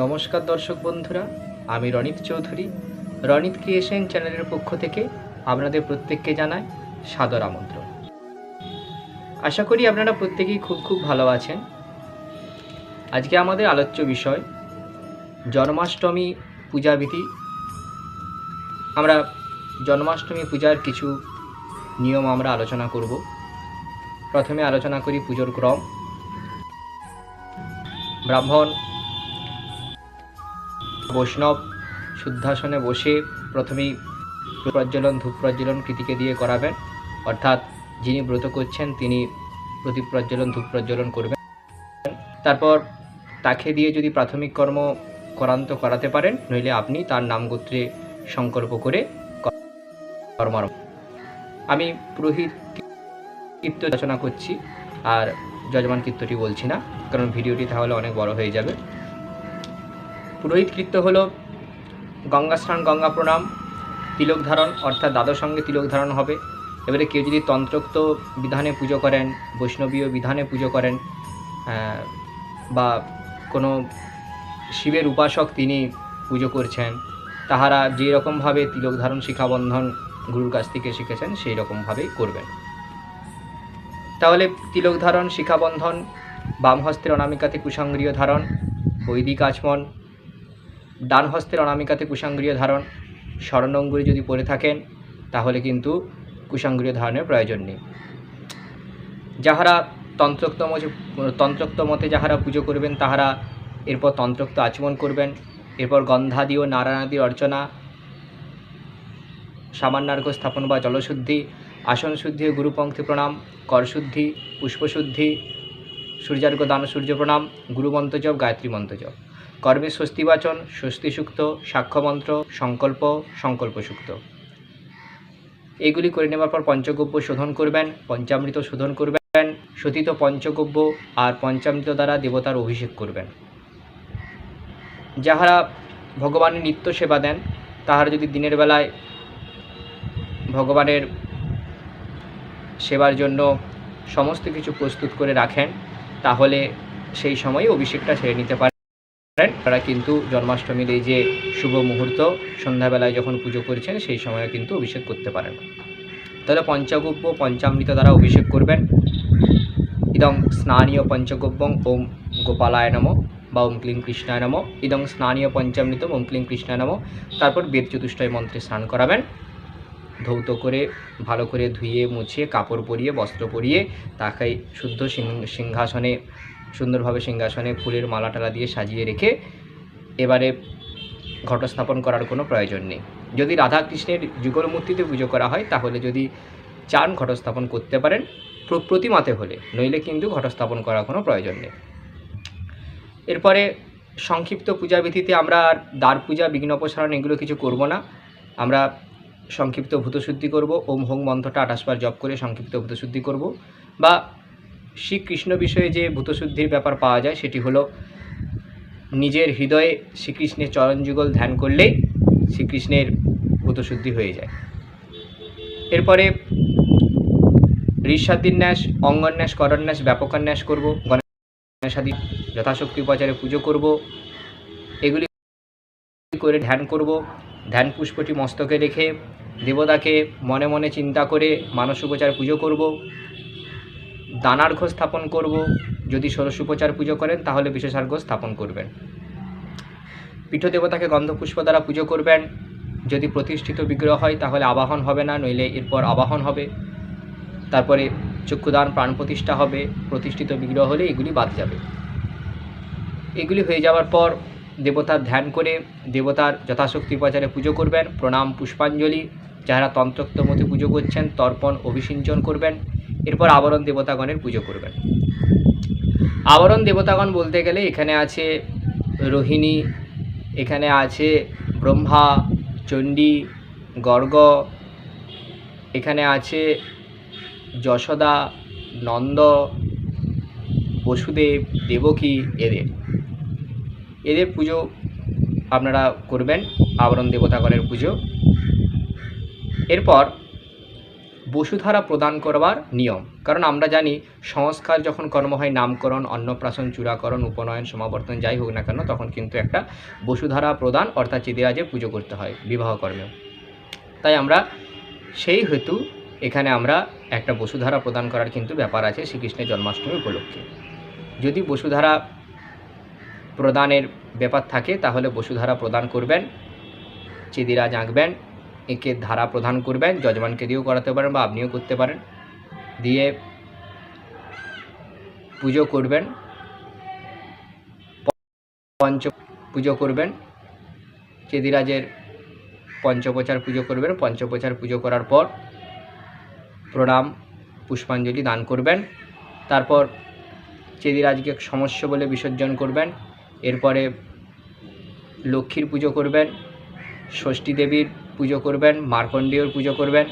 নমস্কার দর্শক বন্ধুরা, আমি রনিত চৌধুরী। রনিত ক্রিয়েশন চ্যানেলের পক্ষ থেকে আপনাদের প্রত্যেককে জানাই সাদর আমন্ত্রণ। আশা করি আপনারা প্রত্যেকেই খুব খুব ভালো আছেন। আজকে আমাদের আলোচ্য বিষয়, জন্মাষ্টমী পূজাবিধি আমরা জন্মাষ্টমী পূজার কিছু নিয়ম আমরা আলোচনা করব। প্রথমে আলোচনা করি পুজোর ক্রম। ব্রাহ্মণ, বৈষ্ণব, শুদ্ধাসনে বসে প্রথমেই প্রজ্বলন, ধূপ প্রজ্বলন কৃতিকে দিয়ে করাবেন। অর্থাৎ যিনি ব্রত করছেন, তিনি প্রদীপ প্রজ্বলন, ধূপ প্রজ্বলন করবেন। তারপর তাকে দিয়ে যদি প্রাথমিক কর্ম করান্ত করাতে পারেন, নইলে আপনি তার নাম গোত্রে সংকল্প করে কর্ম আরম্ভ- আমি পুরোহিত কীর্ত রচনা করছি, আর যজমান কীর্তটি বলছি না, কারণ ভিডিওটি তাহলে অনেক বড় হয়ে যাবে। পুরোহিত কৃত্য হলো গঙ্গা স্নান, গঙ্গা প্রণাম, তিলক ধারণ, অর্থাৎ দাদার সঙ্গে তিলক ধারণ হবে। এবারে কেউ যদি তন্ত্রোক্ত বিধানে পুজো করেন, বৈষ্ণবীয় বিধানে পুজো করেন বা কোনো শিবের উপাসক তিনি পুজো করছেন, তাহারা যেরকমভাবে তিলক ধারণ শিখাবন্ধন গুরুর কাছ থেকে শিখেছেন সেই রকমভাবেই করবেন। তাহলে তিলক ধারণ শিখাবন্ধন বাম হস্তের অনামিকাতে কুসংগ্রীয় ধারণ, বৈদিক আচমন ডান হস্তের অনামিকাতে কুসাঙ্গ্রীয় ধারণ, স্বর্ণঙ্গুরি যদি পরে থাকেন, তাহলে কিন্তু কুসাঙ্গ্রীয় ধারণের প্রয়োজন নেই। যাহারা তন্ত্রোক্ত মতে যাহারা পুজো করবেন, তাহারা এরপর তন্ত্রোক্ত আচমন করবেন। এরপর গন্ধাদি ও নারায়ণাদি অর্চনা, সামান্যার্ঘ্য স্থাপন বা জলশুদ্ধি আসন শুদ্ধি গুরুপঙ্ক্তি প্রণাম, করশুদ্ধি, পুষ্পশুদ্ধি সূর্যার্ঘ্য দান সূর্য প্রণাম গুরুমন্ত্র জপ গায়ত্রী মন্ত্র জপ কর্মে স্বস্তিবাচন স্বস্তিসূক্ত সাক্ষ্যমন্ত্র সংকল্প সংকল্প সুক্ত। এগুলি করে নেবার পর পঞ্চগব্য শোধন করবেন, পঞ্চামৃত শোধন করবেন সতীত পঞ্চগব্য আর পঞ্চামৃত দ্বারা দেবতার অভিষেক করবেন। যাহারা ভগবানের নিত্য সেবা দেন, তাহারা যদি দিনের বেলায় ভগবানের সেবার জন্য সমস্ত কিছু প্রস্তুত করে রাখেন, তাহলে সেই সময় অভিষেকটা সেরে নিতে পারেন। তারা কিন্তু জন্মাষ্টমীর এই যে শুভ মুহূর্ত, সন্ধ্যাবেলায় যখন পুজো করছেন, সেই সময়ে কিন্তু অভিষেক করতে পারেন। তাহলে পঞ্চগব্য, পঞ্চামৃত দ্বারা অভিষেক করবেন। ইদং স্নানীয় পঞ্চগব্যং ওম গোপালায় নম বা ওম ক্লিং কৃষ্ণায় নম। ইদং স্নানীয় পঞ্চামৃত ওম ক্লিং কৃষ্ণায় নম। তারপর বেদ চতুষ্টয় মন্ত্রে স্নান করাবেন। ধৌত করে, ভালো করে ধুয়ে মুছিয়ে কাপড় পরিয়ে, বস্ত্র পরিয়ে তাকে শুদ্ধ সিংহাসনে, সুন্দরভাবে সিংহাসনে ফুলের মালা টালা দিয়ে সাজিয়ে রেখে এবারে ঘটস্থাপন করার কোনো প্রয়োজন নেই। যদি রাধাকৃষ্ণের যুগল মূর্তিতে পুজো করা হয়, তাহলে যদি চান ঘটস্থাপন করতে পারেন, প্র- প্রতিমাতে হলে, নইলে কিন্তু ঘটস্থাপন করার কোনো প্রয়োজন নেই। এরপরে সংক্ষিপ্ত পূজাবিধিতে আমরা আর দ্বার পূজা, বিঘ্ন অপসারণ এগুলো কিছু করব না। আমরা সংক্ষিপ্ত ভূতশুদ্ধি করব। ওম হোম মন্ত্রটা আঠাশবার জপ করে সংক্ষিপ্ত ভূতশুদ্ধি করব। বা শ্রীকৃষ্ণ বিষয়ে যে ভূতশুদ্ধির ব্যাপার পাওয়া যায়, সেটি হলো নিজের হৃদয়ে শ্রীকৃষ্ণের চরণযুগল ধ্যান করলেই শ্রীকৃষ্ণের ভূতশুদ্ধি হয়ে যায়। এরপরে ঋষাদির ন্যাস অঙ্গন্যাস, করন্যাস, ব্যাপকান্যাস করব। গণেশাদি, যথাশক্তি উপাচারে পুজো করব। এগুলি করে ধ্যান করব। ধ্যান পুষ্পটি মস্তকে রেখে দেবতাকে মনে মনে চিন্তা করে মানসোপচার পুজো করব দানার্ঘ স্থাপন করব। যদি ষোড়শোপচার পুজো করেন, তাহলে বিশেষার্ঘ স্থাপন করবেন। পীঠ দেবতাকে গন্ধপুষ্প দ্বারা পুজো করবেন। যদি প্রতিষ্ঠিত বিগ্রহ হয়, তাহলে আবাহন হবে না, নইলে এরপর আবাহন হবে। তারপরে চক্ষুদান প্রাণ প্রতিষ্ঠা হবে। প্রতিষ্ঠিত বিগ্রহ হলে এগুলি বাদ যাবে। এগুলি হয়ে যাওয়ার পর দেবতার ধ্যান করে দেবতার যথাশক্তি উপাচারে পুজো করবেন, প্রণাম, পুষ্পাঞ্জলি যারা তন্ত্রোক্ত মতে পুজো করছেন, তর্পণ, অভিসিঞ্চন করবেন, এরপর আবরণ দেবতাগণের পুজো করবেন। আবরণ দেবতাগণ বলতে গেলে এখানে আছে রোহিণী, এখানে আছে ব্রহ্মা, চণ্ডী, গর্গ, এখানে আছে যশোদা, নন্দ, বসুদেব, দেবকী, এদের। এদের পুজো আপনারা করবেন, আবরণ দেবতাগণের পুজো। এরপর বসুধারা প্রদান করবার নিয়ম। কারণ আমরা জানি, সংস্কার যখন কর্ম হয়, নামকরণ, অন্নপ্রাশন, চূড়াকরণ, উপনয়ন, সমাবর্তন, যাই হোক না কেন, তখন কিন্তু একটা বসুধারা প্রদান, অর্থাৎ চিদিরাজের পুজো করতে হয়, বিবাহ কর্মেও। তাই আমরা সেই হেতু এখানে আমরা একটা বসুধারা প্রদান করার কিন্তু ব্যাপার আছে, শ্রীকৃষ্ণের জন্মাষ্টমী উপলক্ষে। যদি বসুধারা প্রদানের ব্যাপার থাকে, তাহলে বসুধারা প্রদান করবেন চিদিরাজ আঁকবেন একে ধারা প্রদান করবেন, যজমানকে দিয়েও করাতে পারেন বা আপনিও করতে পারেন। দিয়ে পুজো করবেন, পঞ্চ পুজো করবেন, চেদিরাজের পঞ্চপ্রচার পুজো করবেন, পঞ্চপ্রচার পুজো করার পর প্রণাম, পুষ্পাঞ্জলি দান করবেন। তারপর চেদিরাজকে সমস্য বলে বিসর্জন করবেন। এরপরে লক্ষ্মীর পুজো করবেন, ষষ্ঠী দেবীর পুজো করবেন, মার্কণ্ডেয়র পুজো করবেন,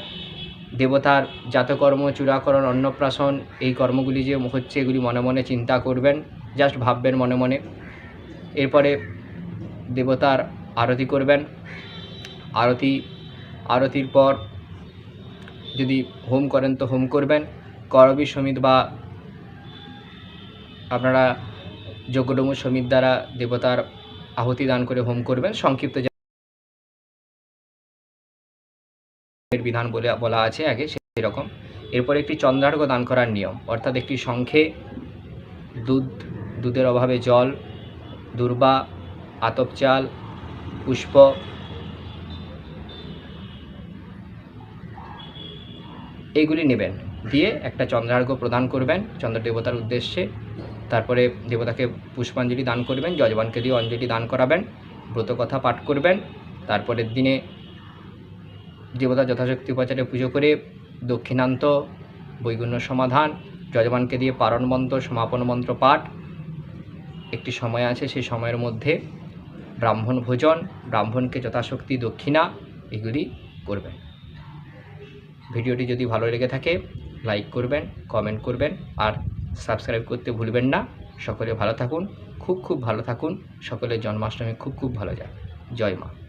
দেবতার জাতকর্ম, চূড়াকরণ, অন্নপ্রাশন, এই কর্মগুলি যে হচ্ছে এগুলি মনে মনে চিন্তা করবেন, জাস্ট ভাববেন মনে মনে। এরপরে দেবতার আরতি করবেন, আরতি, আরতির পর যদি হোম করেন তো হোম করবেন, করবী সমিত বা আপনারা যজ্ঞডমু সমিত দ্বারা দেবতার আহুতি দান করে হোম করবেন। সংক্ষিপ্ত বিধান বলে বলা আছে আগে সেই রকম এরপর একটি চন্দ্রার্ঘ দান করার নিয়ম। অর্থাৎ একটি শঙ্খে দুধ, দুধের অভাবে জল, দুর্বা, আতপ চাল, পুষ্প, এইগুলি নেবেন। দিয়ে একটা চন্দ্রার্ঘ প্রদান করবেন। চন্দ্র দেবতার উদ্দেশ্যে তারপরে দেবতাকে পুষ্পাঞ্জলি দান করবেন, যজবানকে দিয়ে অঞ্জলি দান করাবেন, ব্রতকথা পাঠ করবেন, তারপরের দিনে দেবতা যথাশক্তি উপাচারে পুজো করে দক্ষিণান্ত বৈগুণ্য সমাধান যজমানকে দিয়ে পারণ মন্ত্র, সমাপন মন্ত্র পাঠ। একটি সময় আছে সেই সময়ের মধ্যে ব্রাহ্মণ ভোজন, ব্রাহ্মণকে যথাশক্তি দক্ষিণা এগুলি করবেন। ভিডিওটি যদি ভালো লেগে থাকে, লাইক করবেন, কমেন্ট করবেন, আর সাবস্ক্রাইব করতে ভুলবেন না। সকলে ভালো থাকুন, খুব খুব ভালো থাকুন। সকলের জন্মাষ্টমী খুব খুব ভালো যায়। জয় মা।